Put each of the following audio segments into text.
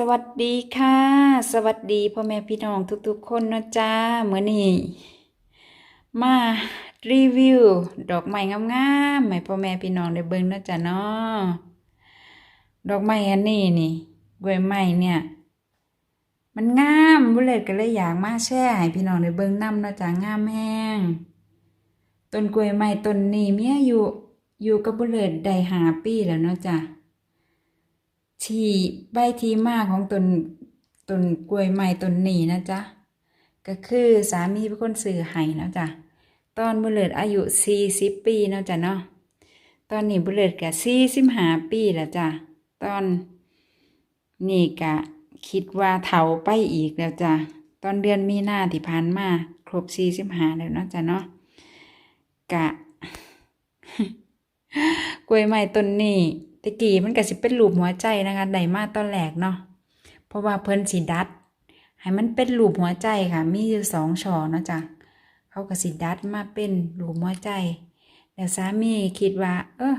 สวัสดีค่ะ สวัสดีพ่อแม่พี่น้องทุกๆคนนะจ๊ะมื้อนี้มารีวิว ดอกไม้งามๆให้พ่อแม่พี่น้องได้เบิ่งนะจ๊ะเนาะดอกไม้อันนี้นี่กล้วยไม้เนี่ย มันงามบุเลตก็เลยอยากมาแชร์ให้พี่น้องได้เบิ่งนำนะจ๊ะงามแฮงต้นกล้วยไม้ต้นนี้มีอายุอยู่กับบุเลตได้หาปีแล้วเนาะจ๊ะ ที่ใบที่มาของต้นต้นกล้วยไม้ต้นนี้นะจ๊ะก็คือสามีเป็นคนซื้อให้นะจ๊ะตอนบุเลิดอายุ40ปีเนาะจ๊ะเนาะตอนนี้บุเลิดก็45ปีแล้วจ้ะตอนนี้ก็คิดว่าเฒ่าไปอีกแล้วจ้ะตอนเดือนมีนาที่ผ่านมาครบ45แล้วเนาะจ๊ะเนาะกะกล้วยไม้ต้นนี้ ตะกี้มันก็สิเป็นรูปหัวใจนะคะได้มาตอนแรกเนาะเพราะว่าเพิ่นสิดัด ให้มันเป็นรูปหัวใจค่ะ มีอยู่สองช่อเนาะจ้ะเขาก็สิดัดมาเป็นรูปหัวใจแล้วสามีคิดว่า เออ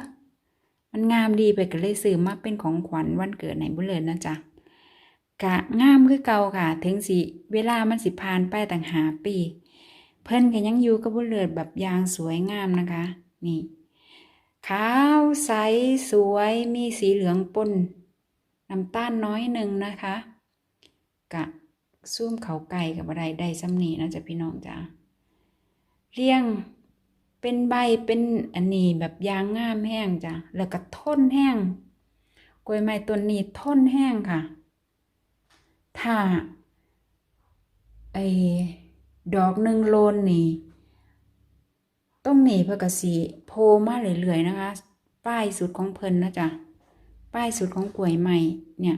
มันงามดีไปก็เลยซื้อมาเป็นของขวัญวันเกิดในบุญเลิศนะจ๊ะกะงามคือเก่าค่ะ ถึงสิเวลามันสิผ่านไปต่างหาปี เพิ่นก็ยังอยู่กับบุญเลิศแบบยางสวยงามนะคะ นี่ ขาวใสสวยมีสีเหลืองปนน้ำตาลน้อยหนึ่งนะคะ กะซุ่มเขาไก่กับอะไรได้ซ้ำนีนะจ๊ะพี่น้องจ้าเรียงเป็นใบเป็นอันนี้แบบยางงามแห้งจ้ะแล้วก็ท่นแห้งกล้วยไม้ต้นนี้ท่นแห้งค่ะ ถ้าไอ้ดอกหนึ่งโลนนี่ ต้นนี้เพื่อกสีโพมาเรื่อยๆนะคะ ป้ายสุดของเพิ่นนะจ๊ะป้ายสุดของกล้วยใหม่เนี่ย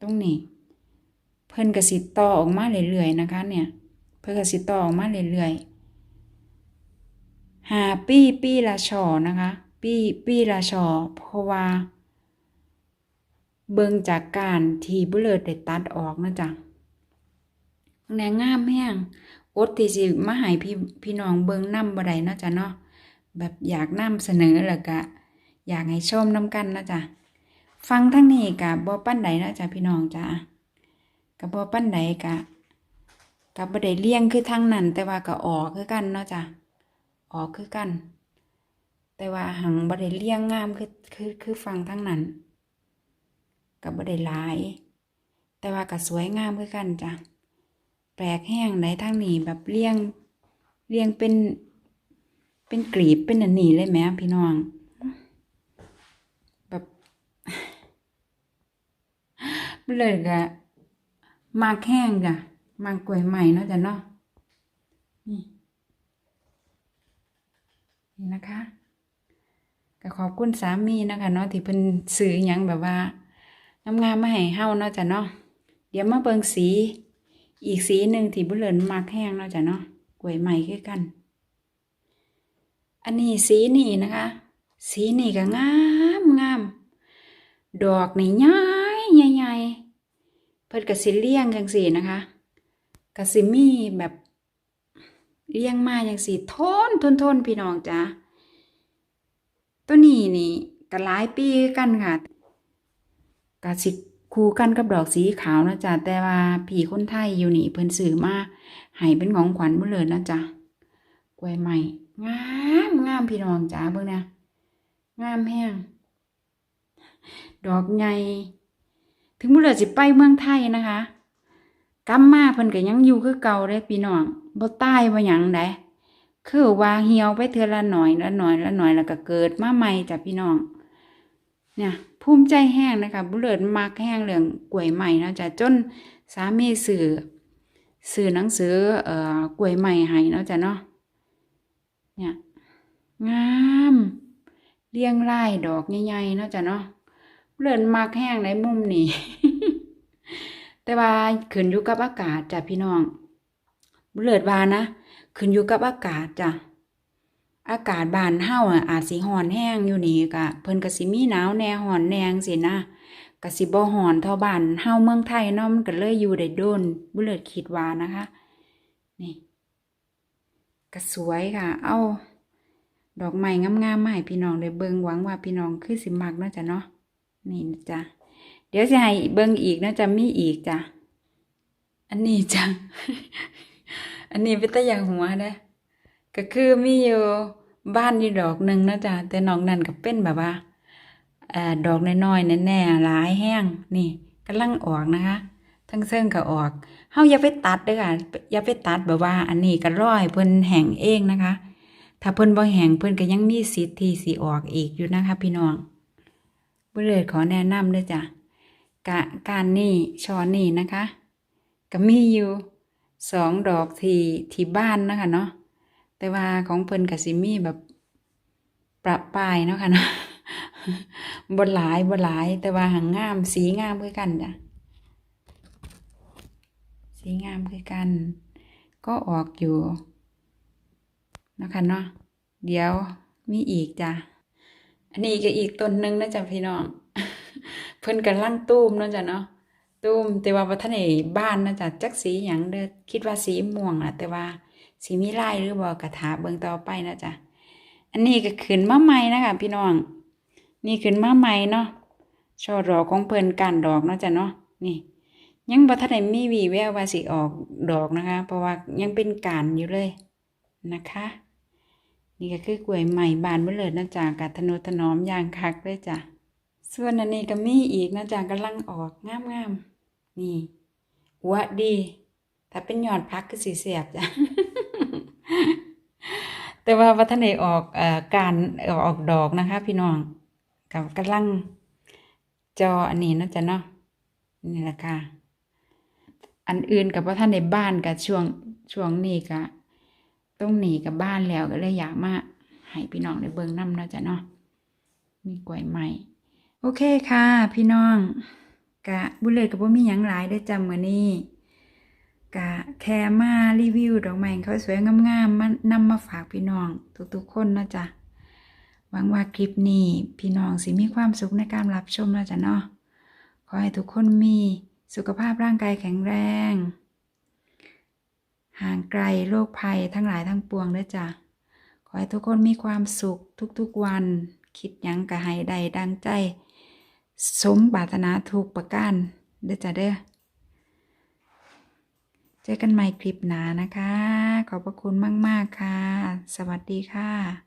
ตรงนี้ เพิ่นกสิต่อออกมาเรื่อยๆนะคะ เนี่ย เพิ่นกสิต่อออกมาเรื่อยๆหาปี้ปี้ละชอนะคะ ปี้ปี้ละชอเพราะว่า เบิ่งจากการที่บุเลิศได้ตัดออกนะจ๊ะแนงงามแห้ง อดที่สิมาให้พี่พี่น้องเบิ่งนำบ่ได้เนาะจ้ะเนาะแบบอยากนำเสนอแล้วก็อยากให้ชมนำกันนะจ๊ะฟังทั้งนี้ก็บ่ปานใดเนาะจ้ะพี่น้องจ้ะก็บ่ปานใดก็ก็บ่ได้เลี่ยงคือทางนั้น แต่ว่าก็ออกคือกันเนาะจ้ะออกคือกัน แต่ว่าหังบ่ได้เลี่ยงงามคือคือคือฟังทางนั้นก็บ่ได้หลาย แต่ว่าก็สวยงามคือกันจ้ะ แปลกแห้งในทางนี้แบบเลี้ยงเลี้ยงเป็น เป็นกลีบเป็นอันนี้เลยแหมพี่น้อง แบบเลยกะมากแห้งจ้ะมากกล้วยใหม่เนาะจ้ะเนาะนี่นี่นะคะก็ขอบคุณสามีนะคะเนาะที่เพิ่นซื้อหยังแบบว่างามๆมาให้เฮาเนาะจ้ะเนาะเดี๋ยวมาเบิ่งสี อีกสีหนึ่งที่บุเลินมากแห้งเนาะจ้ะเนาะกล้วยใหม่คือกัน อันนี้สีนี่นะคะ สีนี่ก็งามงามดอกนี่ใหญ่ใหญ่เพิ่นก็สิเลี้ยงจังสีนะคะก็สิมีแบบเลี้ยงมาจังสีทนทนทนพี่น้องจ้ะตัวนี้นี่ก็หลายปีกันค่ะก็สิ คู่กันกับดอกสีขาวนะจ๊ะแต่ว่าผีคนไทยอยู่นี่เพิ่นซื้อมาให้เป็นของขวัญหมดเลยนะจ๊ะกล้วยใหม่งามงามพี่น้องจ๋าเบิ่งนะงามแห้งดอกใหญ่ถึงมื้อเลยสิไปเมืองไทยนะคะกลับมาเพิ่นก็ยังอยู่คือเก่าเด้พี่น้องบ่ตายบ่หยังไดคือว่าเหี่ยวไปเทื่อละหน่อยละหน่อยละหน่อยแล้วก็เกิดมาใหม่จ้ะพี่น้อง เนี่ยภูมิใจแห้งนะคะบุเลิศมักแห้งเรื่องกล้วยใหม่นะจ๊ะจนสามีสื่อสื่อหนังสือเอ่อกล้วยใหม่ให้เนาะจ๊ะเนาะเนี่ยงามเรียงรายดอกใหญ่ๆเนาะจ๊ะเนาะบุเลิศมักแห้งในมุมนี้ แต่ว่าขึ้นอยู่กับอากาศจ้ะพี่น้องบุเลิศว่านะขึ้นอยู่กับอากาศจ้ะ อากาศบานเฮาอะอาจสิร้อนแห้งอยู่นี่ก็เพิ่นก็สิมีหนาวแน่ร้อนแนงซี่นะก็สิบ่ร้อนเท่าบ้านเฮาเมืองไทยเนาะมันก็เลยอยู่ได้โดนบุเลิศคิดว่านะคะ นี่ก็สวยค่ะ เอาดอกไม้งามๆมาให้พี่น้องได้เบิ่งหวังว่าพี่น้องคือสิมักเนาะจ้ะเนาะนี่นะจ๊ะเดี๋ยวสิให้เบิ่งอีกนะจะมีอีกจ้ะอันนี้จ้ะอันนี้เป็นตะยางหัวเด้ ก็คือมีอยู่บ้านอยู่ดอกหนึ่งนะจ๊ะแต่น้อกนั้นก็เป็นแบบว่าอดอกน้อยๆแน่ๆหลายแห้งนี่กำลังออกนะคะ ทั้งเส้นก็ออกเฮาอย่าไปตัดเด้อค่ะอย่าไปตัดแบบว่า อันนี้ก็ร้อยเพิ่นแห้งเองนะคะ ถ้าเพิ่นบ่แห้งเพิ่นก็ยังมีสิทธิ์ที่สิออกอีกอยู่นะคะ พี่น้องบ่เลยขอแนะนำเด้อจ้ะกะการนี่ช้อนนี่นะคะ ก็มีอยู่สองดอกที่ที่บ้านนะคะเนาะ แต่ว่าของเพิ่นก็สิมี่แบบประปายเนาะค่ะเนาะบ่หลายบ่หลาย แต่ว่าหางงามสีงามคือกันจ้ะสีงามคือกัน ก็ออกอยู่นะคะเนาะเดี๋ยวมีอีกจ้ะอันนี้ก็อีกต้นหนึงนะจ๊ะพี่น้องเพิ่นกำลังตูมเนาะจ้ะเนาะตุ้มแต่ว่าบ่ทันได้บ้านนะจ๊ะจักสีหยังเด้อคิดว่าสีม่วงน่ะแต่ว่า สีมีลายหรือบ่กระถาเบิ่งต่อไปนะจ๊ะอันนี้ก็ขึ้นมาใหม่นะคะพี่น้อง นี่ขึ้นมาใหม่เนาะช่อดอกของเพิ่นก้านดอกเนาะจ๊ะเนาะนี่ ยังบ่ทันไดมีวีแววว่าสิออกดอกนะคะ เพราะว่ายังเป็นก้านอยู่เลยนะคะ นี่ก็คือกล้วยใหม่บานเบิ่เลยนะจ๊ะกะทนุถนอมอย่างคักเลยจ้ะส่วนอันนี้ก็มีอีกนะจ๊ะกำลังออกงามๆนี่หัวดี ถ้าเป็นยอดพักคือสีเสียบจ้ะ แต่ว่าวัฒนได้ออกเอ่อการออกดอกนะคะ พี่น้องกับกำลังจออันนี้นะจ๊ะเนาะนี่แหละค่ะ อันอื่นกับว่าท่านในบ้านกับช่วงช่วงนี้กะต้องหนีกับบ้านแล้วก็เลยอยากมาให้พี่น้องได้เบิ่งน้ำนะจ๊ะเนาะมีกล้วยใหม่ โอเคค่ะ พี่น้องกะบุเลยกับว่ามีหยังหลายได้จำมื้อนี้ กะแค่มารีวิวดอกไม้เขาสวยงามๆมานำมาฝากพี่น้องทุกๆคนนะจ๊ะหวังว่าคลิปนี้พี่น้องสิมีความสุขในการรับชมนะจ๊ะเนาะขอให้ทุกคนมีสุขภาพร่างกายแข็งแรง ห่างไกลโรคภัยทั้งหลายทั้งปวงด้อจ้ะขอให้ทุกคนมีความสุขทุกๆวัน คิดยังกะให้ได้ดังใจ สมปรารถนาถูกประการเด้อจ้ะเด้อ เจอกันใหม่คลิปหน้านะคะ ขอบพระคุณมาก ๆ ค่ะ สวัสดีค่ะ